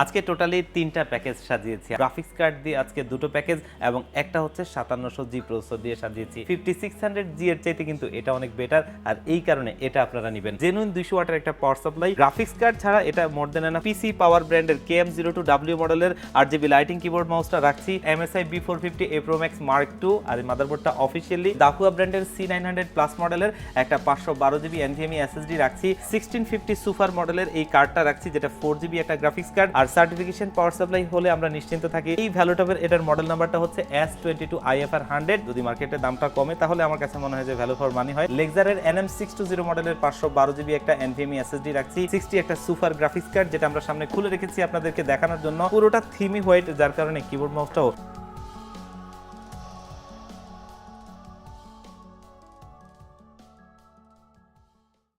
আজকে টোটালি তিনটা প্যাকেজ সাজিয়েছি। গ্রাফিক্স কার্ড দিয়ে আজকে দুটো প্যাকেজ এবং একটা হচ্ছে সাতান্নশো জি প্রসেসর দিয়ে সাজিয়েছি। ফিফটি সিক্স হান্ড্রেড জি এর চাইতে কিন্তু এটা অনেক বেটার আর এই কারণে এটা আপনারা নেবেন। জেনুইন দুইশো ওয়াটের একটা পাওয়ার সাপ্লাই গ্রাফিক্স কার্ড ছাড়া এটা মোর দেন এনা পিসি পাওয়ার ব্র্যান্ডের K M zero two W মডেলের আর জিবি লাইটিং কিবোর্ড মাউসটা রাখছি। MSI B four fifty A pro max mark two আর এই মাদারবোর্ডটা অফিসিয়ালি দাকুয়া ব্র্যান্ডের সি নাইন হান্ড্রেড প্লাস মডেলের একটা পাঁচশো বারো জিবি এনভিএমই এসএসডি রাখছি। সিক্সটিন ফিফটি সুপার মডেলের এই কার্ডটা রাখছি, যেটা ফোর জিবি একটা গ্রাফিক্স কার্ড আর সার্টিফিকেশন পাওয়ার সাপ্লাই হলে আমরা নিশ্চিন্ত থাকি। এই ভ্যালুটপের এটার মডেল নাম্বারটা হচ্ছে S twenty two IFR hundred যদি মার্কেটের দামটা কমে, তাহলে আমার কাছে মনে হয় যে ভ্যালু ফর মানি হয়। লেগজারের N M six two zero মডেলের পাঁচশো বারো জিবি একটা এনভিএমই এসএসডি রাখছি। সিক্সটি একটা সুপার গ্রাফিক্স কার্ড যেটা আমরা সামনে খুলে রেখেছি আপনাদেরকে দেখানোর জন্য। পুরোটা থিমি হোয়াইট যার কারণে কিবোর্ড মাউসটাও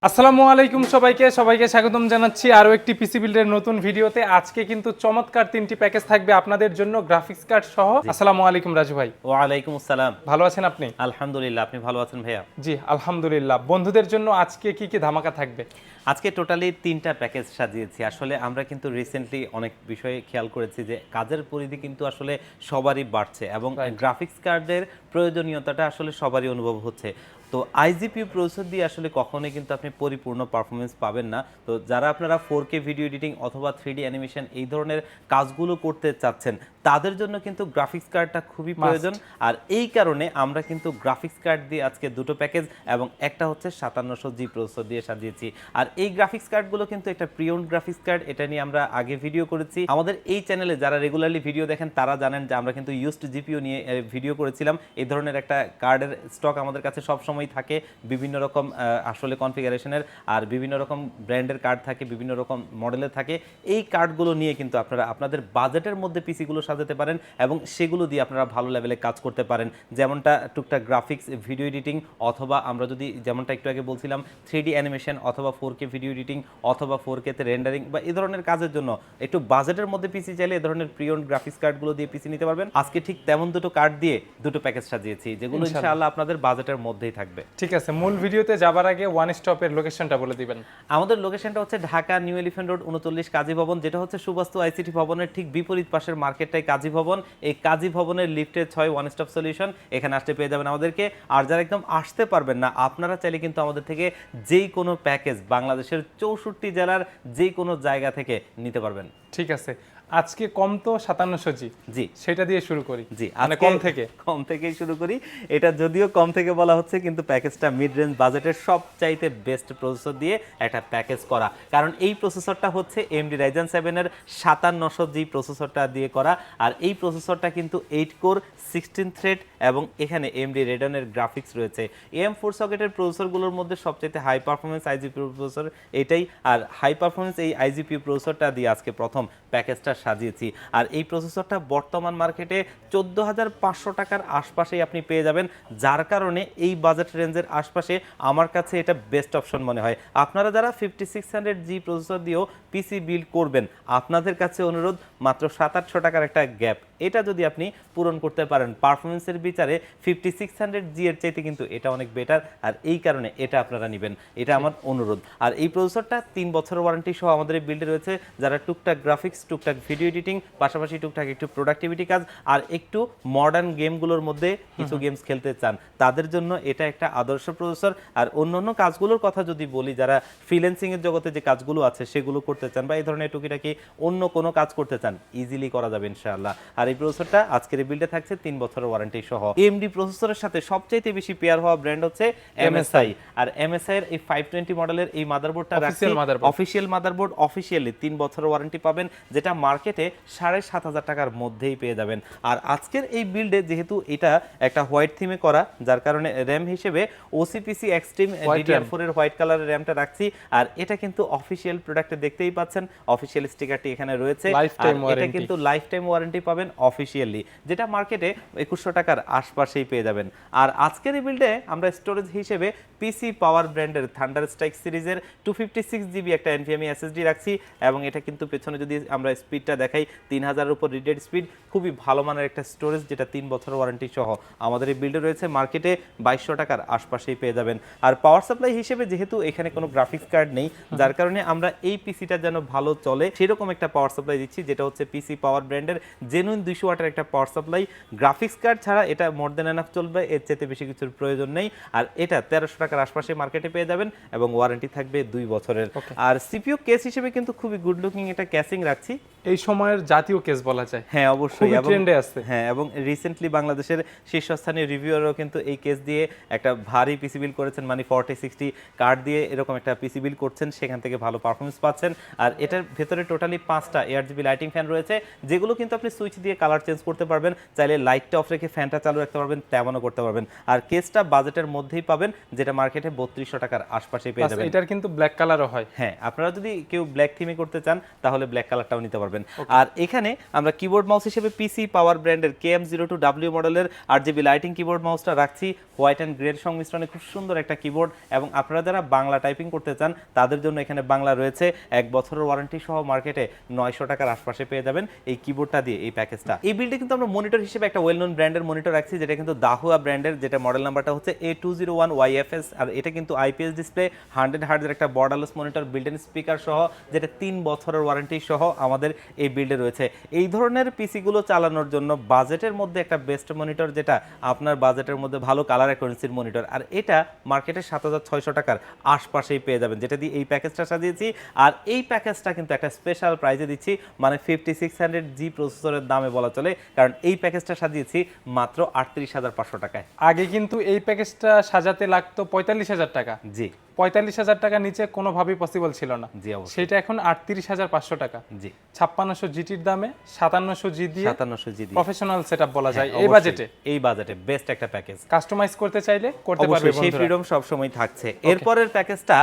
আসসালামু আলাইকুম সবাইকে সবাইকে স্বাগতম জানাচ্ছি আরও একটি পিসি বিল্ডের নতুন ভিডিওতে। আজকে কিন্তু চমৎকার তিনটি প্যাকেজ থাকবে আপনাদের জন্য গ্রাফিক্স কার্ড সহ। আসসালামু আলাইকুম রাজু ভাই। ওয়ালাইকুম আসসালাম। ভালো আছেন আপনি? আলহামদুলিল্লাহ আপনি ভালো আছেন ভাইয়া? জি আলহামদুলিল্লাহ। বন্ধুদের জন্য আজকে কি কি ধামাকা থাকবে? আজকে টোটালি তিনটা প্যাকেজ সাজিয়েছি। আসলে আমরা কিন্তু রিসেন্টলি অনেক বিষয়ে খেয়াল করেছি যে কাজের পরিধি কিন্তু আসলে সবারই বাড়ছে এবং গ্রাফিক্স কার্ডের প্রয়োজনীয়তাটা আসলে সবারই অনুভব হচ্ছে। তো আইজিপিউ প্রসেসর দিয়ে আসলে কখনোই কিন্তু আপনি পরিপূর্ণ পারফরমেন্স পাবেন না। তো যারা আপনারা ফোর কে ভিডিও এডিটিং অথবা থ্রি ডি অ্যানিমেশন এই ধরনের কাজগুলো করতে চাচ্ছেন তাদের জন্য কিন্তু গ্রাফিক্স কার্ডটা খুবই প্রয়োজন। আর এই কারণে আমরা কিন্তু গ্রাফিক্স কার্ড দিয়ে আজকে দুটো প্যাকেজ এবং একটা হচ্ছে সাতান্নশো জি প্রসেসর দিয়ে সাজিয়েছি। আর এই গ্রাফিক্স কার্ডগুলো কিন্তু একটা প্রিয়ন গ্রাফিক্স কার্ড এটা নিয়ে আমরা আগে ভিডিও করেছি। আমাদের এই চ্যানেলে যারা রেগুলারলি ভিডিও দেখেন তারা জানেন যে আমরা কিন্তু ইউজড জিপিও নিয়ে ভিডিও করেছিলাম। এই ধরনের একটা কার্ডের স্টক আমাদের কাছে সব সময় থাকে বিভিন্ন রকম আসলে কনফিগারেশনের আর বিভিন্ন রকম ব্র্যান্ডের কার্ড থাকে বিভিন্ন রকম মডেলের থাকে। এই কার্ডগুলো নিয়ে কিন্তু আপনারা আপনাদের বাজেটের মধ্যে পিসিগুলো সাজাতে পারেন এবং সেগুলো দিয়ে আপনারা ভালো লেভেলে কাজ করতে পারেন। যেমনটা টুকটাক গ্রাফিক্স ভিডিও এডিটিং অথবা আমরা যদি যেমনটা একটু আগে বলছিলাম থ্রি ডি অ্যানিমেশন অথবা ফোর কে ভিডিও এডিটিং অথবা ফোর কেতে রেন্ডারিং বা এই ধরনের কাজের জন্য একটু বাজেটের মধ্যে পিসি চাইলে এ ধরনের প্রিয়ন গ্রাফিক্স কার্ডগুলো দিয়ে পিসি নিতে পারবেন। আজকে ঠিক তেমন দুটো কার্ড দিয়ে দুটো প্যাকেজ সাজিয়েছি যেগুলো ইনশাআল্লাহ আপনাদের বাজেটের মধ্যেই থাকবে। ঠিক আছে মূল ভিডিওতে যাবার আগে ওয়ান স্টপের লোকেশনটা বলে দিবেন। আমাদের লোকেশনটা হচ্ছে ঢাকা নিউ এলিফ্যান্ট রোড উনচল্লিশ কাজী ভবন যেটা হচ্ছে সুবাস্তু আইসিটি ভবনের ঠিক বিপরীত পাশের মার্কেটটাই কাজী ভবন। এই কাজী ভবনের লিফটের ছয় ওয়ান স্টপ সলিউশন এখানে আসতে পেয়ে যাবেন আমাদেরকে। আর যারা একদম আসতে পারবেন না আপনারা চাইলে কিন্তু আমাদের থেকে যেই কোনো প্যাকেজ বাংলাদেশের চৌষট্টি জেলার যেই কোনো জায়গা থেকে নিতে পারবেন। ঠিক আছে আজকে কম তো সাতান্নশো জি। জি। সেটা দিয়ে শুরু করি। জি মানে কম থেকে। কম থেকেই শুরু করি। এটা যদিও কম থেকে বলা হচ্ছে কিন্তু প্যাকেজটা মিড রেঞ্জ বাজেটের সবচাইতে বেস্ট প্রসেসর দিয়ে একটা প্যাকেজ করা। কারণ এই প্রসেসরটা হচ্ছে এমডি রাইজেন সেভেনের সাতান্নশো জি প্রসেসরটা দিয়ে করা। আর এই প্রসেসরটা কিন্তু এইট কোর সিক্সটিন থ্রেড এবং এখানে এমডি রেডনের গ্রাফিক্স রয়েছে। এম ফোর সকেটের প্রসেসরগুলোর মধ্যে সবচাইতে হাই পারফরমেন্স আইজিপি প্রসেসর এটাই। আর হাই পারফরমেন্স এই আইজিপি প্রসেসরটা দিয়ে আজকে প্রথম। প্যাকেজটা সাজিয়েছি। আর এই প্রসেসরটা বর্তমান মার্কেটে চোদ্দ হাজার পাঁচশো টাকার আশপাশেই আপনি পেয়ে যাবেন। যার কারণে এই বাজেট রেঞ্জের আশপাশে আমার কাছে এটা বেস্ট অপশন মনে হয়। আপনারা যারা fifty six hundred G processor দিয়েও পিসি বিল্ড করবেন, আপনাদের কাছে অনুরোধ, মাত্র সাত আটশো টাকার একটা গ্যাপ এটা যদি আপনি পূরণ করতে পারেন পারফরমেন্সের বিচারে ফিফটি সিক্স হান্ড্রেড জি এর চাইতে কিন্তু এটা অনেক বেটার আর এই কারণে এটা আপনারা নেবেন। এটা আমার অনুরোধ। আর এই প্রসেসরটা তিন বছর ওয়ারেন্টি সহ আমাদের এই বিল্ডে রয়েছে যারা টুকটাক গ্রাফিক্স টুকটাক ভিডিও এডিটিং পাশাপাশি টুকটাক একটু প্রোডাক্টিভিটি কাজ আর একটু মডার্ন গেমগুলোর মধ্যে কিছু গেমস খেলতে চান তাদের জন্য এটা একটা আদর্শ প্রসেসর আর অন্য অন্য কাজগুলোর কথা যদি বলি যারা ফ্রিল্যান্সিং এর জগতে যে কাজগুলো আছে সেগুলো করতে চান বা এই ধরনের টুকিটাকি অন্য কোনো কাজ করতে চান ইজিলি করা যাবে ইনশাআল্লাহ। আর এই প্রসেসরটা আজকের এই বিল্ডে থাকছে তিন বছরের ওয়ারেন্টি সহ। এমডি প্রসেসরের সাথে সবচাইতে বেশি পেয়ার হওয়া ব্র্যান্ড হচ্ছে এমএসআই আর এমএসআই এর এই ফাইভ টোয়েন্টি মডেলের এই মাদারবোর্ডটা রাখছি। অফিসিয়াল মাদারবোর্ড অফিসিয়ালি তিন বছরের ওয়ারেন্টি পাবেন যেটা মার্কেটে সাড়ে সাত হাজার টাকার মধ্যেই পেয়ে যাবেন। আর আজকের এই বিল্ডে যেহেতু এটা একটা হোয়াইট থিমে করা যার কারণে র্যাম হিসেবে ওসিপিসি এক্সট্রিম ডিডিআর ফোর এর হোয়াইট কালারের র্যামটা রাখছি। আর এটা কিন্তু অফিসিয়াল প্রোডাক্টে দেখতেই পাচ্ছেন। অফিসিয়াল স্টিকারটি এখানে রয়েছে। আর এটা কিন্তু লাইফ টাইম ওয়ারেন্টি পাবেন। অফিসিয়ালি যেটা মার্কেটে একুশশো টাকার আশপাশেই পেয়ে যাবেন। আর আজকের এই বিল্ডে আমরা স্টোরেজ হিসেবে পিসি পাওয়ার ব্র্যান্ডের থান্ডার স্ট্রাইক সিরিজের টু ফিফটি সিক্স জিবি একটা এনভিএমই এসএসডি রাখছি এবং এটা কিন্তু পেছনে যদি আমরা স্পিডটা দেখাই তিন হাজারের উপর রিডেড স্পিড খুবই ভালো মানের একটা স্টোরেজ যেটা তিন বছর ওয়ারেন্টি সহ আমাদের এই বিল্ডে রয়েছে। মার্কেটে বাইশশো টাকার আশপাশেই পেয়ে যাবেন। আর পাওয়ার সাপ্লাই হিসেবে যেহেতু এখানে কোনো গ্রাফিক্স কার্ড নেই যার কারণে আমরা এই পিসিটা যেন ভালো চলে সেরকম একটা পাওয়ার সাপ্লাই দিচ্ছি যেটা হচ্ছে পিসি পাওয়ার ব্র্যান্ডের জেনুইন দুইশো ওয়াটের একটা পাওয়ার সাপ্লাই গ্রাফিক্স কার্ড ছাড়া এটা মোর দেন এনাফ চলবে এর চেয়ে বেশি কিছুর প্রয়োজন নেই। আর এটা তেরোশো টাকার আশপাশে মার্কেটে পেয়ে যাবেন এবং ওয়ারেন্টি থাকবে দুই বছরের। আর সিপিইউ কেস হিসেবে কিন্তু খুবই গুড লুকিং এটা ক্যাসিং রাখছি। এই সময়ের জাতীয় কেস বলা যায়। হ্যাঁ অবশ্যই। ট্রেন্ডে আছে। হ্যাঁ এবং রিসেন্টলি বাংলাদেশের শীর্ষস্থানীয় রিভিউয়ারও কিন্তু এই কেস দিয়ে একটা ভারী পিসি বিল করেছেন মানে ফর্টি সিক্সটি কার্ড দিয়ে এরকম একটা পিসি বিল করছেন সেখান থেকে ভালো পারফরমেন্স পাচ্ছেন। আর এটার ভেতরে টোটালি পাঁচটা এয়ার জিবি লাইটিং ফ্যান রয়েছে যেগুলো কিন্তু আপনি সুইচ দিয়ে কালার চেঞ্জ করতে পারবেন চাইলে লাইটটা অফ রেখে ফ্যানটা চালু রাখতে পারবেন তেমনও করতে পারবেন। আর কেসটা বাজেটের মধ্যেই পাবেন যেটা মার্কেটে বত্রিশশো টাকার আশপাশে পেয়ে যাবেন। এটার কিন্তু ব্ল্যাক কালারও হয়। হ্যাঁ আপনারা যদি কেউ ব্ল্যাক থিমে করতে চান তাহলে ব্ল্যাক কালারটাও নিতে পারবেন। আর এখানে আমরা কিবোর্ড মাউস হিসেবে পিসি পাওয়ার ব্র্যান্ডের K M zero two W মডেলের আর জিবি লাইটিং কিবোর্ড মাউসটা রাখছি। হোয়াইট অ্যান্ড গ্রের সংমিশ্রণে খুব সুন্দর একটা কিবোর্ড এবং আপনারা যারা বাংলা টাইপিং করতে চান তাদের জন্য এখানে বাংলা রয়েছে। এক বছরের ওয়ারেন্টি সহ মার্কেটে নয়শো টাকার আশপাশে পেয়ে যাবেন। এই কিবোর্ডটা দিয়ে এই প্যাকেজটা এই বিলটি কিন্তু আমরা মনিটর হিসেবে একটা ওয়েল নোন ব্র্যান্ডের মনিটর রাখছি, যেটা কিন্তু দাহুয়া ব্র্যান্ডের যেটা মডেল নাম্বারটা হচ্ছে A two zero one YFS আর এটা কিন্তু আইপিএস ডিসপ্লে হান্ড্রেড হার্ডের একটা বর্ডারলেস মনিটর বিল্ডেন স্পিকার সহ, যেটা তিন বছরের ওয়ারেন্টি সহ আমাদের এই বিল্ডে রয়েছে। এই ধরনের পিসিগুলো চালানোর জন্য বাজেটের মধ্যে একটা বেস্ট মনিটর যেটা, আপনার বাজেটের মধ্যে ভালো কালার অ্যাকুরেন্সির মনিটর আর এটা মার্কেটে সাত হাজার ছয়শো টাকার আশপাশেই পেয়ে যাবেন, যেটা দিয়ে এই প্যাকেজটা সাজিয়েছি। আর এই প্যাকেজটা কিন্তু একটা স্পেশাল প্রাইজে দিচ্ছি মানে ফিফটি সিক্স হান্ড্রেড জি প্রসেসরের দামে বলা চলে কারণ এই প্যাকেজটা সাজিয়েছি মাত্র আটত্রিশ হাজার পাঁচশো টাকায়। আগে কিন্তু এই প্যাকেজটা সাজাতে লাগতো পঁয়তাল্লিশ হাজার টাকা। জি। পঁয়তাল্লিশ হাজার টাকা নিচে কোনোভাবেই পসিবল ছিল না। সেটা এখন আটত্রিশ হাজার পাঁচশো টাকা। জি। ছাপ্পান্নশো জিটির দামে সাতান্নশো জি দিয়ে সাতান্নশো জি দিয়ে। প্রফেশনাল সেট বলা যায়। এই বাজেটে এই বাজেটে বেস্ট একটা প্যাকেজ কাস্টমাইজ করতে চাইলে করতে পারবে সেই ফ্রিডম সবসময় থাকছে। এরপরের প্যাকেজটা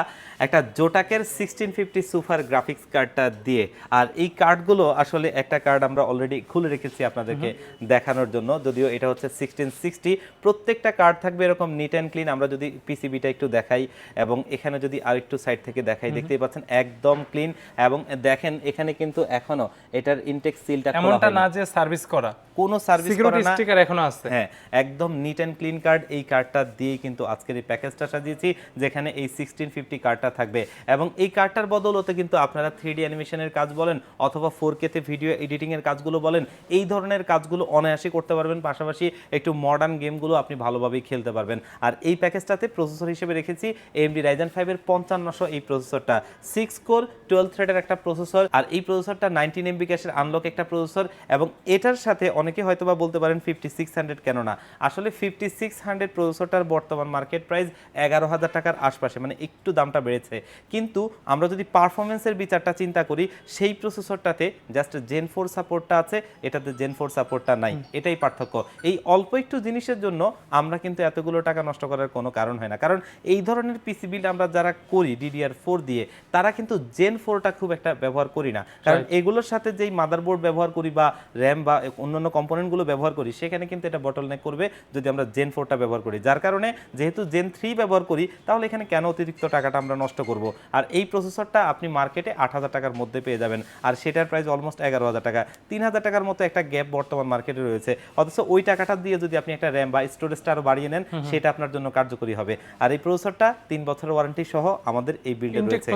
একটা জোটাকের সিক্সটিন ফিফটি সুপার গ্রাফিক্স কার্ডটা দিয়ে। আর এই কার্ডগুলো আসলে একটা কার্ড আমরা অলরেডি খুলে রেখেছি আপনাদেরকে দেখানোর জন্য। যদিও এটা হচ্ছে সিক্সটিন সিক্সটি প্রত্যেকটা কার্ড থাকবে এরকম নিট অ্যান্ড ক্লিন আমরা যদি পিসিবিটা একটু দেখাই এবং এখানে যদি আরেকটু সাইড থেকে দেখাই দেখতেই পাচ্ছেন একদম ক্লিন এবং দেখেন এখানে কিন্তু এখনও এটার ইনটেক সিলটা খোলা এমনটা না যে সার্ভিস করা। কোনো সার্ভিস করা না। স্টিকার এখনও আছে। হ্যাঁ একদম নিট অ্যান্ড ক্লিন কার্ড এই কার্ডটা দিয়েই কিন্তু আজকের এই প্যাকেজটা সাজিয়েছি যেখানে এই সিক্সটিন ফিফটি কার্ডটা থাকবে। এবং এই কার্ডটার বদলতে কিন্তু আপনারা থ্রি ডি অ্যানিমেশনের কাজ বলেন অথবা ফোর কেতে ভিডিও এডিটিং এর কাজগুলো বলেন এই ধরনের কাজগুলো অনায়াসে করতে পারবেন। পাশাপাশি একটু মডার্ন গেমগুলো আপনি ভালোভাবেই খেলতে পারবেন। আর এই প্যাকেজটাতে প্রসেসর হিসেবে রেখেছি এমডি রাইজেন ফাইভের পঞ্চান্নশো এই প্রসেসরটা সিক্স কোর টুয়েলভ থ্রেডের একটা প্রসেসর আর এই প্রসেসরটা নাইনটিন এমবি ক্যাশের আনলক একটা প্রসেসর এবং এটার সাথে অনেকে হয়তোবা বলতে পারেন ফিফটি সিক্স হান্ড্রেড কেন না? আসলে ফিফটি সিক্স হান্ড্রেড প্রসেসরটার বর্তমান মার্কেট প্রাইস এগারো হাজার টাকার আশপাশে মানে একটু দামটা বেড়েছে। কিন্তু আমরা যদি পারফরমেন্সের বিচারটা চিন্তা করি সেই প্রসেসরটাতে জাস্ট জেন ফোর সাপোর্টটা আছে এটাতে জেন ফোর সাপোর্টটা নাই। এটাই পার্থক্য। এই অল্প একটু জিনিসের জন্য আমরা কিন্তু এতগুলো টাকা নষ্ট করার কোনো কারণ হয় না। কারণ এই ধরনের পিসি বিল আমরা যারা করি ডিডিআর ফোর দিয়ে তারা কিন্তু জেন ফোরটা খুব একটা ব্যবহার করি না। কারণ এগুলোর সাথে যেই মাদারবোর্ড ব্যবহার করি বা র্যাম বা অন্যান্য কম্পোনেন্টগুলো ব্যবহার করি সেখানে কিন্তু এটা বটল নেক করবে যদি আমরা জেন ফোরটা ব্যবহার করি। যার কারণে যেহেতু জেন থ্রি ব্যবহার করি তাহলে এখানে কেন অতিরিক্ত টাকাটা আমরা নষ্ট করব? আর এই প্রসেসরটা আপনি মার্কেটে আট হাজার টাকার মধ্যে পেয়ে যাবেন। আর সেটার প্রাইস অলমোস্ট এগারো হাজার টাকা। তিন হাজার টাকার মতো একটা গ্যাপ বর্তমান মার্কেটে রয়েছে। অথচ ওই টাকাটা দিয়ে যদি আপনি একটা র্যাম বা স্টোরেজটা আরও বাড়িয়ে নেন সেটা আপনার জন্য কার্যকরী হবে। আর এই প্রসেসরটা তিন বছরের ওয়ারেন্টি সহ আমাদের এই বিল্ডে রয়েছে।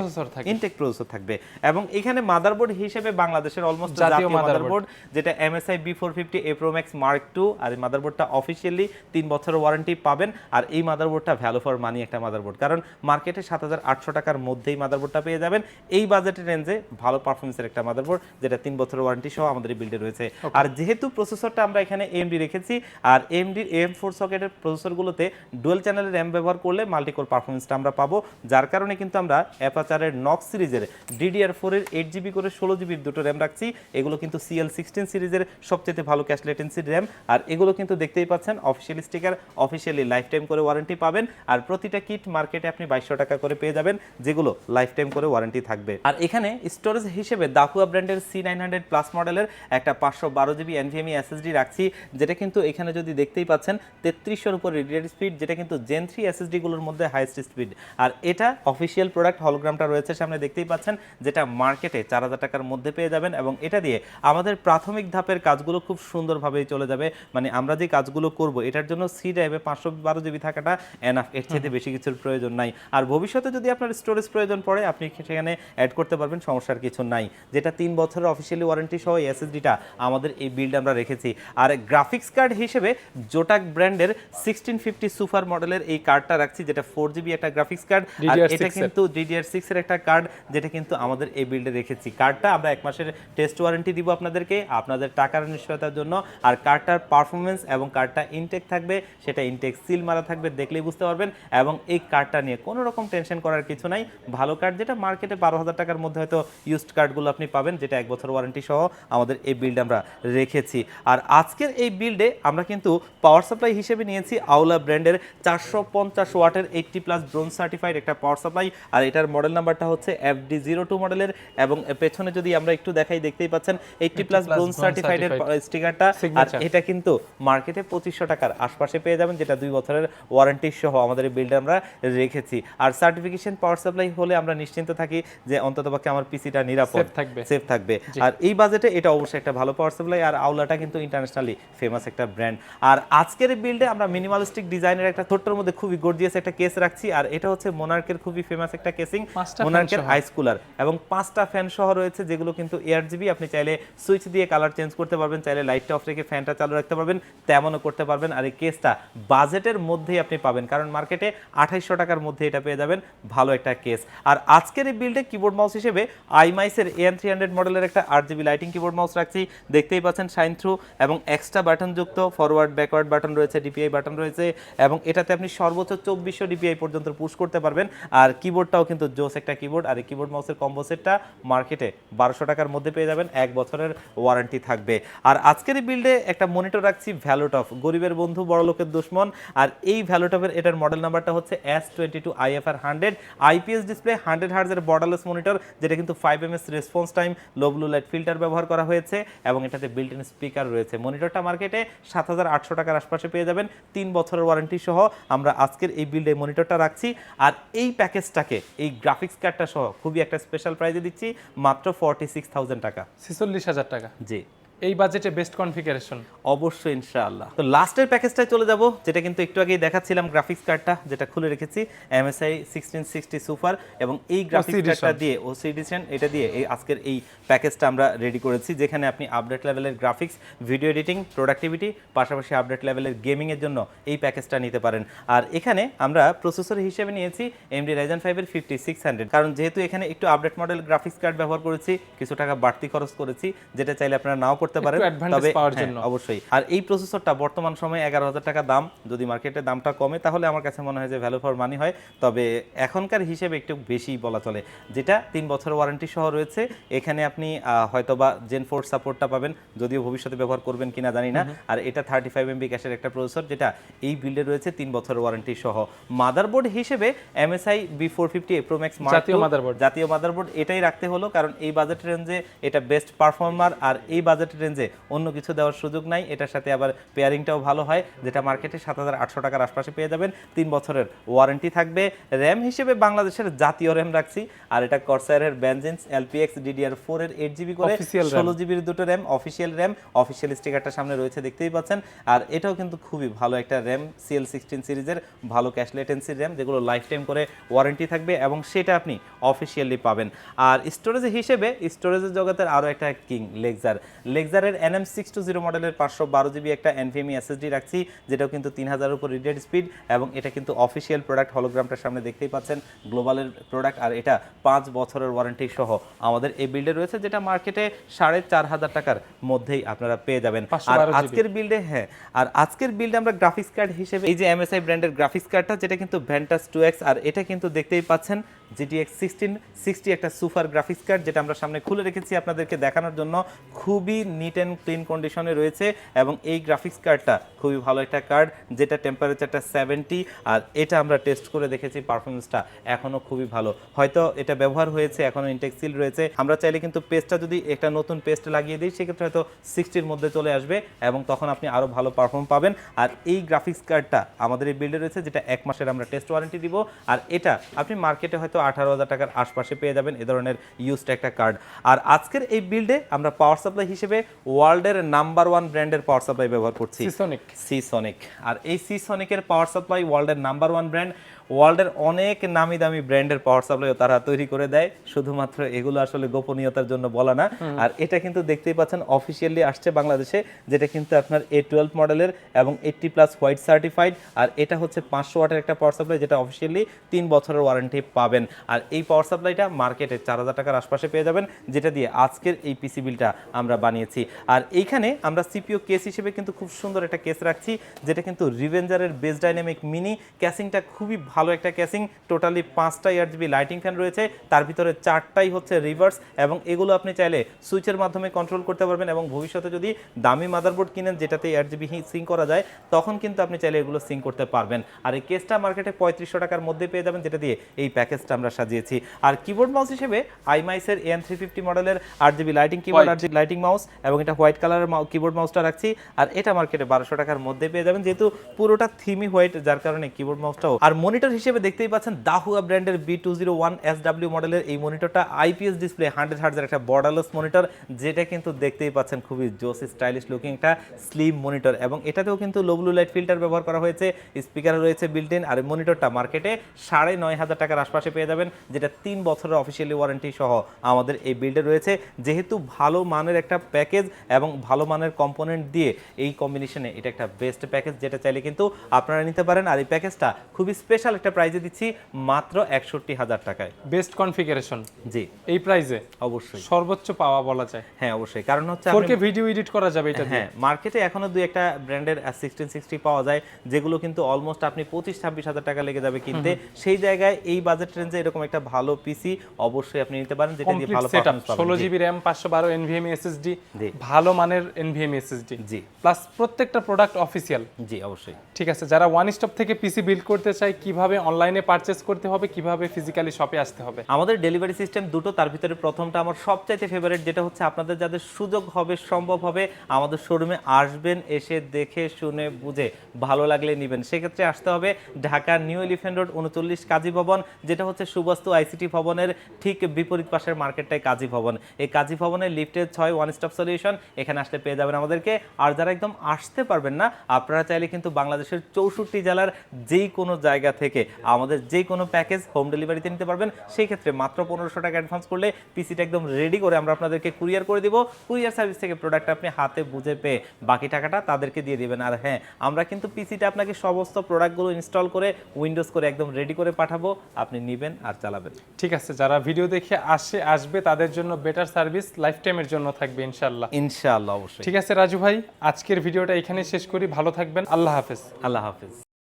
ইনটেক প্রসেসর থাকবে। এবং এখানে মাদারবোর্ড হিসেবে বাংলাদেশের অলমোস্ট জাতীয় মাদারবোর্ড যেটা MSI B four fifty A pro max mark two আর এই মাদারবোর্ডটা অফিসিয়ালি তিন বছরের ওয়ারেন্টি পাবেন। আর এই মাদারবোর্ডটা ভ্যালু ফর মানি একটা মাদারবোর্ড কারণ মার্কেটে সাত হাজার আটশো টাকার মধ্যেই মাদারবোর্ডটা পেয়ে যাবেন। এই বাজেটের রেঞ্জে ভালো পারফরমেন্সের একটা মাদারবোর্ড যেটা তিন বছরের ওয়ারেন্টি সহ আমাদের এই বিল্ডে রয়েছে। আর যেহেতু প্রসেসরটা আমরা এখানে এমডি রেখেছি আর এম ফোর সকেটের প্রসেসরগুলোতে ডুয়েল চ্যানেলের র্যাম ব্যবহার করলে মাল্টিকোর পারফরমেন্সটা আমরা পাবো। পাবো, যার কারণে কিন্তু আমরা অ্যাপাচারের নক সিরিজের ডিডিআর ফোরের এইট জিবি করে ষোলো জিবির দুটো র্যাম রাখছি। এগুলো কিন্তু সিএল সিক্সটিন সিরিজের সবচেয়ে ভালো ক্যাশ লেটেন্সির র্যাম আর এগুলো কিন্তু দেখতেই পাচ্ছেন official sticker officially lifetime করে ওয়ারেন্টি পাবেন। আর প্রতিটা কিট মার্কেটে আপনি বাইশশো টাকা করে পেয়ে যাবেন, যেগুলো লাইফ টাইম করে ওয়ারেন্টি থাকবে। আর এখানে স্টোরেজ হিসেবে দাকুয়া ব্র্যান্ডের সি নাইন হান্ড্রেড প্লাস মডেলের একটা পাঁচশো বারো জিবি এনভিএমই এসএসডি রাখছি, যেটা কিন্তু এখানে যদি দেখতেই পাচ্ছেন, তেত্রিশশোর উপর রিডিয়ার স্পিড যেটা কিন্তু জেন থ্রি এসএসডিগুলোর মধ্যে হাইস্ট স্পিড আর এটা অফিসিয়াল প্রোডাক্ট হলোগ্রামটা রয়েছে সামনে দেখতেই পাচ্ছেন, যেটা মার্কেটে চার হাজার টাকার মধ্যে পেয়ে যাবেন এবং এটা দিয়ে আমাদের প্রাথমিক ধাপের কাজগুলো খুব সুন্দরভাবেই চলে যাবে। মানে আমরা যে কাজগুলো করব, এটার জন্য সি ড্রাইভে পাঁচশো বারো জিবি থাকাটা এনাফ এর চেয়ে বেশি কিছুর প্রয়োজন নাই। আর ভবিষ্যতে যদি আপনার স্টোরেজ প্রয়োজন পড়ে, আপনি সেখানে অ্যাড করতে পারবেন, সমস্যার কিছু নাই। যেটা তিন বছরের অফিসিয়ালি ওয়ারেন্টি সহ এসএসডিটা আমাদের এই বিল্ড আমরা রেখেছি। আর গ্রাফিক্স কার্ড হিসেবে জোটাক ব্র্যান্ডের সিক্সটিন ফিফটি সুপার মডেলের এই কার্ডটা রাখছি, যেটা ফোর জিবি একটা গ্রাফিক্স কার্ড আর এটা কিন্তু ডিডিআর সিক্স এর একটা কার্ড যেটা কিন্তু আমাদের এই বিল্ডে রেখেছি। কার্ডটা আমরা এক মাসের টেস্ট ওয়ারেন্টি দিব আপনাদেরকে আপনাদের টাকার নিশ্চয়তার জন্য। আর কার্ডটার পারফরমেন্স এবং কার্ডটা ইনটেক থাকবে সেটা ইনটেক সিল মারা থাকবে দেখলেই বুঝতে পারবেন। এবং এই কার্ডটা নিয়ে কোনো রকম টেনশন করার কিছু নাই। ভালো কার্ড যেটা মার্কেটে বারো হাজার টাকার মধ্যে হয়তো ইউজড কার্ডগুলো আপনি পাবেন যেটা এক বছর ওয়ারেন্টি সহ আমাদের এই বিল্ড আমরা রেখেছি। আর আজকের এই বিল্ডে আমরা কিন্তু পাওয়ার সাপ্লাই হিসেবে নিয়েছি আউলা ব্র্যান্ডের চারশো পঞ্চাশ ওয়াটের এইটটি প্লাস ব্রোন সার্টিফাইড একটা পাওয়ার সাপ্লাই আর এটার মডেল নাম্বারটা হচ্ছে এফ ডি জিরো টু মডেলের এবং পেছনে যদি আমরা একটু দেখাই দেখতেই পাচ্ছেন এইটটি প্লাস ব্রোন bronze সার্টিফাইডের স্টিকারটা আর এটা কিন্তু মার্কেটে পঁচিশশো টাকার আশপাশে পেয়ে যাবেন যেটা দুই বছরের ওয়ারেন্টি সহ আমাদের বিল্ডে আমরা রেখেছি। আর সার্টিফিকেশন পাওয়ার সাপ্লাই হলে আমরা নিশ্চিন্ত থাকি যে অন্ততপক্ষে আমার পিসিটা নিরাপদ। থাকবে। সেফ থাকবে। আর এই বাজেটে এটা অবশ্যই একটা ভালো পাওয়ার সাপ্লাই আর আউলাটা কিন্তু ইন্টারন্যাশনালি ফেমাস একটা ব্র্যান্ড আর আজকের বিল্ডে আমরা মিনিমালিস্টিক ডিজাইনের একটা ছোট্টর মধ্যে খুবই গর্জিয়াস একটা কেস রাখছি আর এটা হচ্ছে মোনার্কের খুবই ফেমাস একটা কেসিং মোনার্কের সহ। আইস কুলার এবং পাঁচটা ফ্যান সহ রয়েছে যেগুলো কিন্তু এয়ার জিবি আপনি চাইলে সুইচ দিয়ে কালার চেঞ্জ করতে পারবেন চাইলে লাইটটা অফ রেখে ফ্যানটা চালু রাখতে পারবেন তেমনও করতে পারবেন। আর এই কেসটা বাজেটের মধ্যেই আপনি পাবেন কারণ মার্কেটে আঠাইশশো টাকার মধ্যে এটা পেয়ে যাবেন। ভালো একটা কেস আর আজকের এই বিল্ডে কিবোর্ড মাউস হিসেবে আইমাইসের এন থ্রি হান্ড্রেড মডেলের একটা আট জিবি লাইটিং কিবোর্ড মাউস রাখছি। দেখতেই পাচ্ছেন সাইন থ্রু এবং এক্সট্রা বাটন যুক্ত ফরওয়ার্ড ব্যাকওয়ার্ড বাটন রয়েছে ডিপিআই বাটন রয়েছে এবং এটাতে আপনি সর্বোচ্চ চব্বিশশো ডিপিআই পর্যন্ত পুশ করতে পারবেন। আর কিবোর্ডটাও কিন্তু জোস একটা কিবোর্ড আর এই কিবোর্ড মাউসের কম্বো সেটটা মার্কেটে বারোশো টাকার মধ্যে পেয়ে যাবেন। এক বছরের ওয়ারেন্টি থাকবে। আর আজকের এই বিল্ডে একটা মনিটর রাখছি ভ্যালোটফ গরিবের বন্ধু, বড় লোকের দুশ্মন। আর এই ভ্যালোটফের এটার মডেল নাম্বারটা হচ্ছে S twenty two IFR hundred IPS display hundred হার্জের borderless monitor যেটা কিন্তু five M S response time low blue light filter ব্যবহার করা হয়েছে এবং এটাতে বিল্ট ইন স্পিকার রয়েছে। মনিটরটা মার্কেটে সাত হাজার আটশো টাকার আশপাশে পেয়ে যাবেন। তিন বছরের ওয়ারেন্টি সহ আমরা আজকের এই বিল্ডে মনিটরটা রাখছি। আর এই প্যাকেজটাকে এই গ্রাফিক্স কার্ডটা সহ খুবই একটা স্পেশাল প্রাইজে দিচ্ছি মাত্র ফর্টি সিক্স থাউজেন্ড টাকা। ছেচল্লিশ হাজার টাকা। জি। এই বাজেটে বেস্ট কনফিগারেশন অবশ্যই ইনশাআল্লাহ। তো লাস্টের প্যাকেজটায় চলে যাব যেটা কিন্তু একটু আগেই দেখাচ্ছিলাম গ্রাফিক্স কার্ডটা যেটা খুলে রেখেছি এমএসআই সিক্সটিন সিক্সটি সুপার এবং এই গ্রাফিক্স কার্ডটা দিয়ে ওসি এডিশন এটা দিয়ে এই আজকের এই প্যাকেজটা আমরা রেডি করেছি যেখানে আপনি আপডেট লেভেলের গ্রাফিক্স ভিডিও এডিটিং প্রোডাক্টিভিটি পাশাপাশি আপডেট লেভেলের গেমিং এর জন্য এই প্যাকেজটা নিতে পারেন। আর এখানে আমরা প্রসেসর হিসেবে নিয়েছি এমডি রাইজেন ফাইভের ফিফটি সিক্স হান্ড্রেড কারণ যেহেতু এখানে একটু আপডেট মডেল গ্রাফিক্স কার্ড ব্যবহার করেছি কিছু টাকা বাড়তি খরচ করেছি যেটা চাইলে আপনারা নাও করতে পারেন তবে হ্যাঁ। অবশ্যই। আর এই প্রসেসরটা বর্তমান সময়ে এগারো হাজার টাকা দাম যদি মার্কেটে দামটা কমে তাহলে আমার কাছে মনে হয় যে ভ্যালু ফর মানি হয়। তবে এখনকার হিসেবে একটু বেশি বলা চলে যেটা তিন বছর ওয়ারেন্টি সহ রয়েছে। এখানে আপনি হয়তোবা জেন ফোর সাপোর্টটা পাবেন যদিও ভবিষ্যতে ব্যবহার করবেন কিনা জানি না। আর এটা থার্টি ফাইভ এমবি ক্যাশের একটা প্রসেসর যেটা এই বিল্ডে রয়েছে তিন বছর ওয়ারেন্টি সহ। মাদারবোর্ড হিসেবে MSI B four fifty pro max জাতীয় motherboard। জাতীয় মাদারবোর্ড এটাই রাখতে হলো কারণ এই বাজেট রেঞ্জে এটা বেস্ট পারফর্মার আর এই বাজেট রেঞ্জে অন্য কিছু দেওয়ার সুযোগ নাই। এটার সাথে আবার পেয়ারিংটাও ভালো হয় যেটা মার্কেটে সাত হাজার আটশো টাকার আশপাশে পেয়ে যাবেন। তিন বছরের ওয়ারেন্টি থাকবে। র্যাম হিসেবে বাংলাদেশের জাতীয় র্যাম রাখছি। আর এটা কর্সায়ারের ব্যানজেন্স এলপিএক্স ডিডিআর ফোর এর এইট জিবি করে ষোলো জিবির দুটো র্যাম অফিসিয়াল র্যাম অফিসিয়াল স্টিকারটা সামনে রয়েছে দেখতেই পাচ্ছেন। আর এটাও কিন্তু খুবই ভালো একটা র্যাম সিএল সিক্সটিন সিরিজের ভালো ক্যাশ লেটেন্সির র্যাম যেগুলো লাইফ টাইম করে ওয়ারেন্টি থাকবে এবং সেটা আপনি অফিসিয়ালি পাবেন। আর স্টোরেজ হিসেবে স্টোরেজের জগতের আরও একটা কিং লেগজার লেগ রেক্সারের এনএম সিক্স টু জিরো মডেলের পাঁচশো বারো জিবি একটা এনভিএমই এসএসডি রাখছি যেটাও কিন্তু তিন হাজারের উপর রিডেড স্পিড এবং এটা কিন্তু অফিসিয়াল প্রোডাক্ট হলোগ্রামটার সামনে দেখতেই পাচ্ছেন গ্লোবালের প্রোডাক্ট আর এটা পাঁচ বছরের ওয়ারেন্টি সহ আমাদের এই বিল্ডে রয়েছে যেটা মার্কেটে সাড়ে চার হাজার টাকার মধ্যেই আপনারা পেয়ে যাবেন। আর আজকের বিল্ডে হ্যাঁ আর আজকের বিল্ডে আমরা গ্রাফিক্স কার্ড হিসেবে এই যে এমএসআই ব্র্যান্ডের গ্রাফিক্স কার্ডটা যেটা কিন্তু ভ্যান্টাস টু এক্স আর এটা কিন্তু দেখতেই পাচ্ছেন জিটিএক্স সিক্সটিন সিক্সটি একটা সুপার গ্রাফিক্স কার্ড যেটা আমরা সামনে খুলে রেখেছি আপনাদেরকে দেখানোর জন্য। খুবই নিট অ্যান্ড ক্লিন কন্ডিশনে রয়েছে এবং এই গ্রাফিক্স কার্ডটা খুবই ভালো একটা কার্ড যেটা টেম্পারেচারটা সেভেন্টি আর এটা আমরা টেস্ট করে দেখেছি পারফরমেন্সটা এখনও খুবই ভালো। হয়তো এটা ব্যবহার হয়েছে এখনও ইনটেক সিল রয়েছে। আমরা চাইলে কিন্তু পেস্টটা যদি একটা নতুন পেস্ট লাগিয়ে দিই, সেক্ষেত্রে হয়তো সিক্সটির মধ্যে চলে আসবে এবং তখন আপনি আরও ভালো পারফর্ম পাবেন। আর এই গ্রাফিক্স কার্ডটা আমাদের এই বিল্ডে রয়েছে, যেটা এক মাসের আমরা টেস্ট ওয়ারেন্টি দিব। আর এটা আপনি মার্কেটে হয়তো আঠারো হাজার টাকার আশপাশে পেয়ে যাবেন এ ধরনের ইউজড একটা কার্ড আর আজকের এই বিল্ডে আমরা পাওয়ার সাপ্লাই হিসেবে ওয়ার্ল্ডের নাম্বার ওয়ান ব্র্যান্ডের পাওয়ার সাপ্লাই ব্যবহার করছি। সিসনিক সিসনিক আর এই সিসনিকের পাওয়ার সাপ্লাই ওয়ার্ল্ডের নাম্বার ওয়ান ব্র্যান্ড ওয়ার্ল্ডের অনেক নামি দামি ব্র্যান্ডের পাওয়ার সাপ্লাইও তারা তৈরি করে দেয়। শুধুমাত্র এগুলো আসলে গোপনীয়তার জন্য বলা না। আর এটা কিন্তু দেখতেই পাচ্ছেন অফিসিয়ালি আসছে বাংলাদেশে যেটা কিন্তু আপনার এ টুয়েলভ মডেলের এবং এইটটি প্লাস হোয়াইট সার্টিফাইড আর এটা হচ্ছে পাঁচশো ওয়াটের একটা পাওয়ার সাপ্লাই যেটা অফিসিয়ালি তিন বছরের ওয়ারেন্টি পাবেন। আর এই পাওয়ার সাপ্লাইটা মার্কেটে চার হাজার টাকার আশপাশে পেয়ে যাবেন যেটা দিয়ে আজকের এই পিসি বিলটা আমরা বানিয়েছি। আর এইখানে আমরা সিপিও কেস হিসেবে কিন্তু খুব সুন্দর একটা কেস রাখছি যেটা কিন্তু রিভেঞ্জারের বেস ডাইনামিক মিনি ক্যাসিংটা খুবই ভালো একটা ক্যাসিং টোটালি পাঁচটা জিবি লাইটিং ফ্যান রয়েছে তার ভিতরে চারটাই হচ্ছে রিভার্স এবং এগুলো আপনি চাইলে সুইচের মাধ্যমে কন্ট্রোল করতে পারবেন এবং ভবিষ্যতে যদি দামি মাদারবোর্ড কিনেন যেটাতে জিবি সিং করা যায় তখন কিন্তু আপনি চাইলে এগুলো সিং করতে পারবেন। আর এই কেসটা মার্কেটে পঁয়ত্রিশশো টাকার মধ্যে পেয়ে যাবেন যেটা দিয়ে এই প্যাকেজটা আমরা সাজিয়েছি। আর কিবোর্ড মাউস হিসেবে আইমাইসের এন থ্রি ফিফটি মডেলের আট জিবি লাইটিং কিবোর্ড আর জিবি লাইটিং মাউস এবং এটা হোয়াইট কালারের কিবোর্ড মাউসটা রাখছি। আর এটা মার্কেটে বারোশো টাকার মধ্যে পেয়ে যাবেন যেহেতু পুরোটা থিমি হোয়াইট যার কারণে কিবোর্ড মাউসটাও আর মনিটর হিসেবে দেখতেই পাচ্ছেন দাহুয়া ব্র্যান্ডের B two zero one S W মডেলের এই মনিটরটা আইপিএস ডিসপ্লে হান্ড্রেড হার্ডের একটা বর্ডারলেস মনিটর যেটা কিন্তু দেখতেই পাচ্ছেন খুবই জোস স্টাইলিশ লুকিং একটা স্লিম মনিটর এবং এটাতেও কিন্তু লো ব্লু লাইট ফিল্টার ব্যবহার করা হয়েছে স্পিকার রয়েছে বিল্ট ইন আর মনিটরটা মার্কেটে সাড়ে নয় হাজার টাকার আশপাশে পেয়ে যাবেন, যেটা তিন বছরের অফিসিয়ালি ওয়ারেন্টি সহ আমাদের এই বিল্ডে রয়েছে। যেহেতু ভালো মানের একটা প্যাকেজ এবং ভালো মানের কম্পোনেন্ট দিয়ে এই কম্বিনেশনে এটা একটা বেস্ট প্যাকেজ যেটা চাইলে কিন্তু আপনারা নিতে পারেন। আর এই প্যাকেজটা খুবই স্পেশাল একটা প্রাইজে দিচ্ছি মাত্র একষট্টি হাজার টাকায়। বেস্ট কনফিগারেশন জি। এই প্রাইসে অবশ্যই। সর্বোচ্চ পাওয়া বলা যায়। হ্যাঁ অবশ্যই। কারণ হচ্ছে ফোর ভিডিও এডিট করা যাবে এটা হ্যাঁ মার্কেটে এখনও দুই একটা ব্র্যান্ডের সিক্সটিন সিক্সটি পাওয়া যায় যেগুলো কিন্তু অলমোস্ট আপনি পঁচিশ ছাব্বিশ হাজার টাকা লেগে যাবে কিনতে। সেই জায়গায় এই বাজেট রেঞ্জে এরকম একটা ভালো পিসি অবশ্যই আপনি নিতে পারেন যেটা দিয়ে ভালো সেটআপ পারফরমেন্স পাবেন। ষোলো জি। জিবি র্যাম পাঁচশো বারো এনভিএম এসএসডি জি। ভালো মানের এনভিএম এসএসডি জি। প্লাস প্রত্যেকটা প্রোডাক্ট অফিসিয়াল জি অবশ্যই। ঠিক আছে যারা ওয়ান স্টপ থেকে পিসি বিল্ড করতে চায় কীভাবে অনলাইনে পারচেস করতে হবে, কীভাবে ফিজিক্যালি শপে আসতে হবে? আমাদের ডেলিভারি সিস্টেম দুটো, তার ভিতরে প্রথমটা আমার সবচাইতে ফেভারিট যেটা হচ্ছে আপনাদের যাদের সুযোগ হবে, সম্ভব হবে, আমাদের শোরুমে আসবেন, এসে দেখে, শুনে, বুঝে, ভালো লাগলে নেবেন। সেক্ষেত্রে আসতে হবে ঢাকা নিউ এলিফেন্ট রোড উনচল্লিশ কাজী ভবন, যেটা হচ্ছে সুবাস্তু আইসিটি ভবনের ঠিক বিপরীত পাশের মার্কেটটাই কাজী ভবন। এই কাজী ভবনের লিফটের ছয় ওয়ান স্টপ সলিউশন এখানে আসলে পেয়ে যাবেন আমাদেরকে। আর যারা একদম আসতে পারবেন না, আপনারা চাইলে কিন্তু বাংলাদেশের চৌষট্টি জেলার যেই কোনো জায়গা থেকে আমাদের যে কোনো প্যাকেজ হোম ডেলিভারিতে নিতে পারবেন। সেই ক্ষেত্রে মাত্র পনেরোশো টাকা অ্যাডভান্স করলে পিসিটা একদম রেডি করে আমরা আপনাদেরকে কুরিয়ার করে দিব। কুরিয়ার সার্ভিস থেকে প্রোডাক্ট আপনি হাতে বুঝে পেয়ে বাকি টাকাটা তাদেরকে দিয়ে দিবেন। আর হ্যাঁ আমরা কিন্তু পিসিটা আপনাকে সমস্ত প্রোডাক্টগুলো ইনস্টল করে উইন্ডোজ করে একদম রেডি করে পাঠাবো। আপনি নেবেন আর চালাবেন। ঠিক আছে যারা ভিডিও দেখে আসে আসবে তাদের জন্য বেটার সার্ভিস লাইফ টাইমের জন্য থাকবে ইনশাল্লাহ ইনশাল্লাহ অবশ্যই। ঠিক আছে রাজু ভাই আজকের ভিডিওটা এখানে শেষ করি। ভালো থাকবেন। আল্লাহ হাফেজ। আল্লাহ হাফিজ।